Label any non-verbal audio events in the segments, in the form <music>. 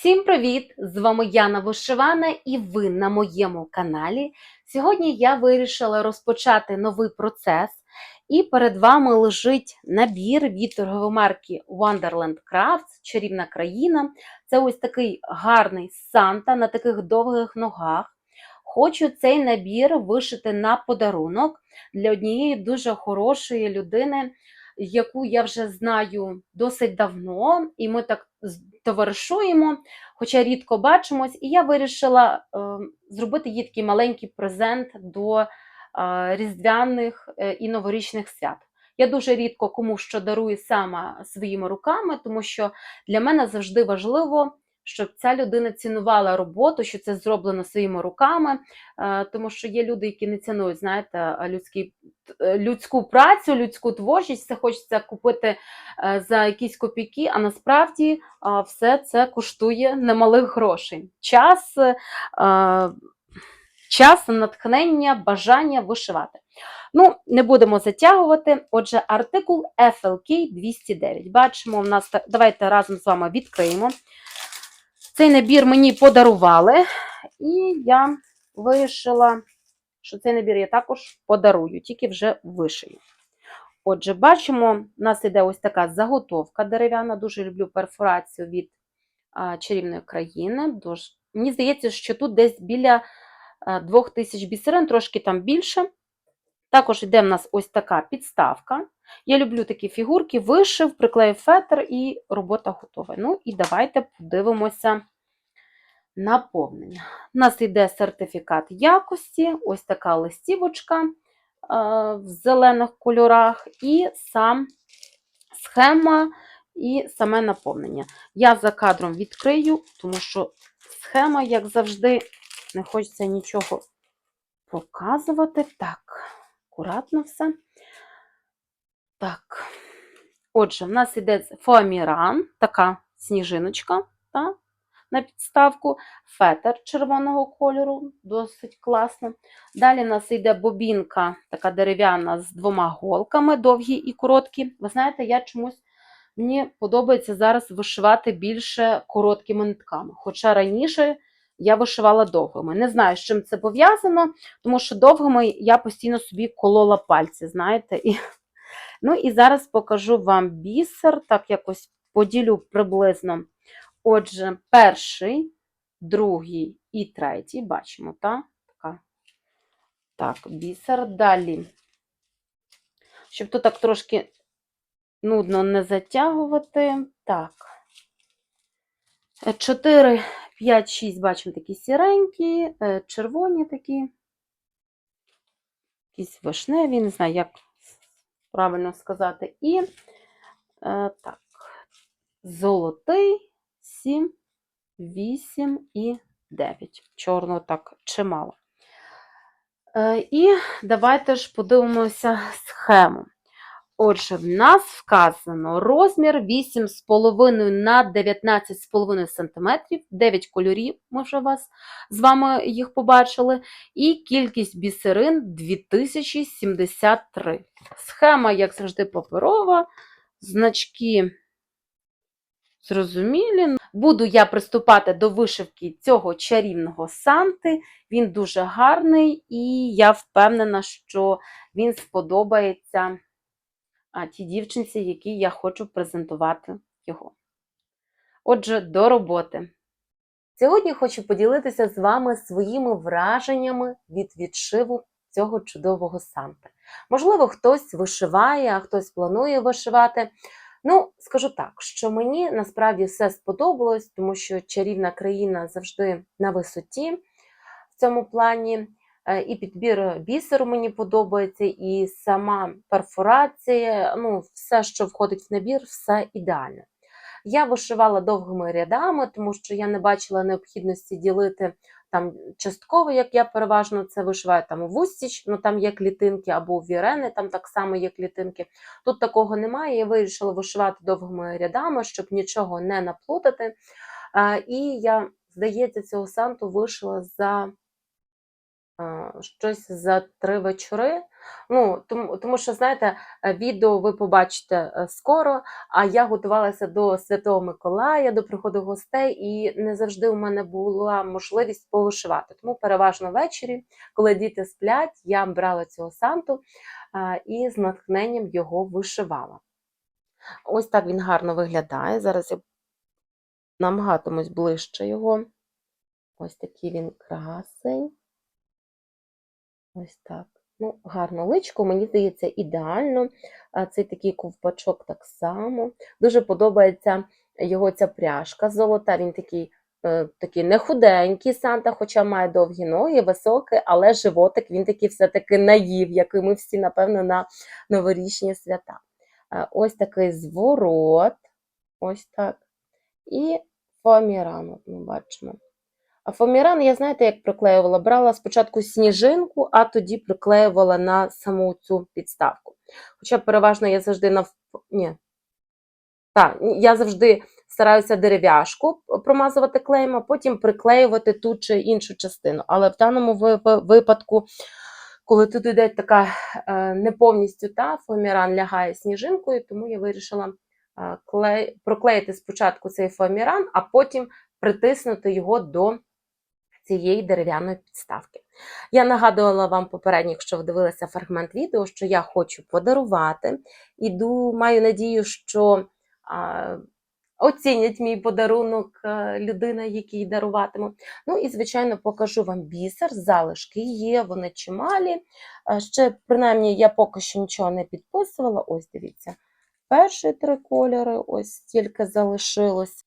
Всім привіт! З вами Яна Вишивана і ви на моєму каналі. Сьогодні я вирішила розпочати новий процес, і перед вами лежить набір від торгової марки Wonderland Crafts Чарівна країна. Це ось такий гарний Санта на таких довгих ногах. Хочу цей набір вишити на подарунок для однієї дуже хорошої людини, яку я вже знаю досить давно, і ми так товаришуємо, хоча рідко бачимось. І я вирішила е, зробити їй такий маленький презент до е, різдвяних е, і новорічних свят. Я дуже рідко кому що дарую сама своїми руками, тому що для мене завжди важливо, щоб ця людина цінувала роботу, що це зроблено своїми руками, е, тому що є люди, які не цінують, знаєте, людський, е, людську працю, людську творчість, це хочеться купити е, за якісь копійки, а насправді все це коштує немалих грошей. Час, час, натхнення, бажання вишивати. Ну, не будемо затягувати. Отже, артикул FLK 209. Бачимо, в нас давайте разом з вами відкриємо. Цей набір мені подарували, і я вирішила, що цей набір я також подарую, тільки вже вишию. Отже, бачимо, у нас іде ось така заготовка дерев'яна. Дуже люблю перфорацію від а, чарівної країни. Дуже... Мені здається, що тут десь біля а, 2000 бісерин, трошки там більше. Також йде в нас ось така підставка. Я люблю такі фігурки, вишив, приклеїв фетр і робота готова. Ну і давайте подивимося наповнення. У нас йде сертифікат якості, ось така листівочка е, в зелених кольорах, і сам схема і саме наповнення. Я за кадром відкрию, тому що схема, як завжди, не хочеться нічого показувати. Так, акуратно все. Так. Отже, в нас іде фоаміран, така сніжиночка та, на підставку, фетр червоного кольору, досить класно. Далі в нас йде бобінка, така дерев'яна з двома голками, довгі і короткі. Ви знаєте, я чомусь мені подобається зараз вишивати більше короткими нитками. Хоча раніше я вишивала довгими. Не знаю, з чим це пов'язано, тому що довгими я постійно собі колола пальці, знаєте. І... Ну і зараз покажу вам бісер, так якось поділю приблизно. Отже, перший, другий і третій, бачимо, так? Так, бісер. Далі. Щоб тут так трошки нудно не затягувати. Так. 4, 5, 6, бачимо такі сіренькі, е, червоні такі, якісь вишневі, не знаю, як правильно сказати. І е, так, золотий, 7, 8 і 9. Чорного так чимало. Е, і давайте ж подивимося схему. Отже, в нас вказано розмір 8,5 на 19,5 см, 9 кольорів, ми вже вас з вами їх побачили, і кількість бісерин 2073. Схема, як завжди, паперова, значки зрозумілі. Буду я приступати до вишивки цього чарівного Санти. Він дуже гарний, і я впевнена, що він сподобається тій дівчинці, якій я хочу презентувати його. Отже, до роботи. Сьогодні хочу поділитися з вами своїми враженнями від відшиву цього чудового Санти. Можливо, хтось вишиває, а хтось планує вишивати. Ну, скажу так, що мені насправді все сподобалось, тому що чарівна країна завжди на висоті в цьому плані. Е, І підбір бісеру мені подобається, і сама перфорація, ну, все, що входить в набір, все ідеально. Я вишивала довгими рядами, тому що я не бачила необхідності ділити там частково, як я переважно це вишиваю там у вустіч, ну там є клітинки, або у вірени, там так само є клітинки. Тут такого немає. Я вирішила вишивати довгими рядами, щоб нічого не наплутати. Е, І я, здається, цього санту вишила за щось за три вечори. Ну, тому, тому що, знаєте, е, відео ви побачите е, скоро, а я готувалася до Святого Миколая, до приходу гостей, і не завжди у мене була можливість повишивати. Тому переважно ввечері, коли діти сплять, я брала цього санту і з натхненням його вишивала. Ось так він гарно виглядає. Зараз я намагатимусь ближче його. Ось такий він красень. Ось так. Ну, гарно личко, мені здається, ідеально. Цей такий ковпачок так само. Дуже подобається його ця пряжка золота. Він такий, е, такий не худенький Санта, хоча має довгі ноги, високий, але животик він такий все-таки наїв, як ми всі, напевно, на новорічні свята. Е, Ось такий зворот. Ось так. І фоаміран, ми бачимо. А фоаміран, я знаєте, як приклеювала? Брала спочатку сніжинку, а тоді приклеювала на саму цю підставку. Хоча переважно я завжди нав... Ні. Так, я завжди стараюся дерев'яшку промазувати клеєм, а потім приклеювати ту чи іншу частину. Але в даному випадку, коли тут йде така е, не повністю та фоаміран лягає сніжинкою, тому я вирішила е, проклеїти спочатку цей фоаміран, а потім притиснути його до цієї дерев'яної підставки. Я нагадувала вам попередньо, якщо ви дивилися фрагмент відео, що я хочу подарувати. Іду, маю надію, що а, оцінять мій подарунок а, людина, який даруватиму. Ну і, звичайно, покажу вам бісер, залишки є, вони чималі. А, ще, принаймні, я поки що нічого не підписувала. Ось дивіться, перші три кольори, ось стільки залишилось.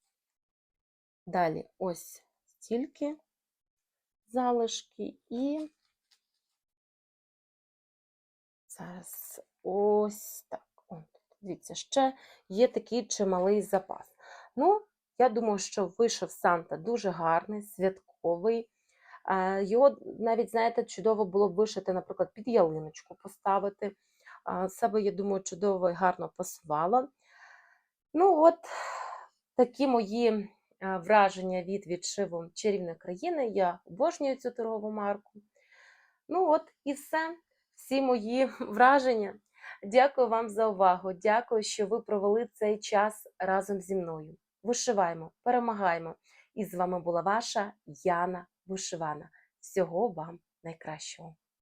Далі, ось стільки залишки і зараз ось так. Дивіться, ще є такий чималий запас. Ну, я думаю, що вийшов Санта дуже гарний, святковий. Е, Його навіть, знаєте, чудово було б вишити, наприклад, під ялиночку поставити. Себе, я думаю, чудово і гарно пасувало. Ну, от такі мої враження від відшиву чарівної країни. Я обожнюю цю торгову марку. Ну, от і все. Всі мої <laughs> враження. Дякую вам за увагу. Дякую, що ви провели цей час разом зі мною. Вишиваємо, перемагаємо. І з вами була ваша Яна Вишивана. Всього вам найкращого.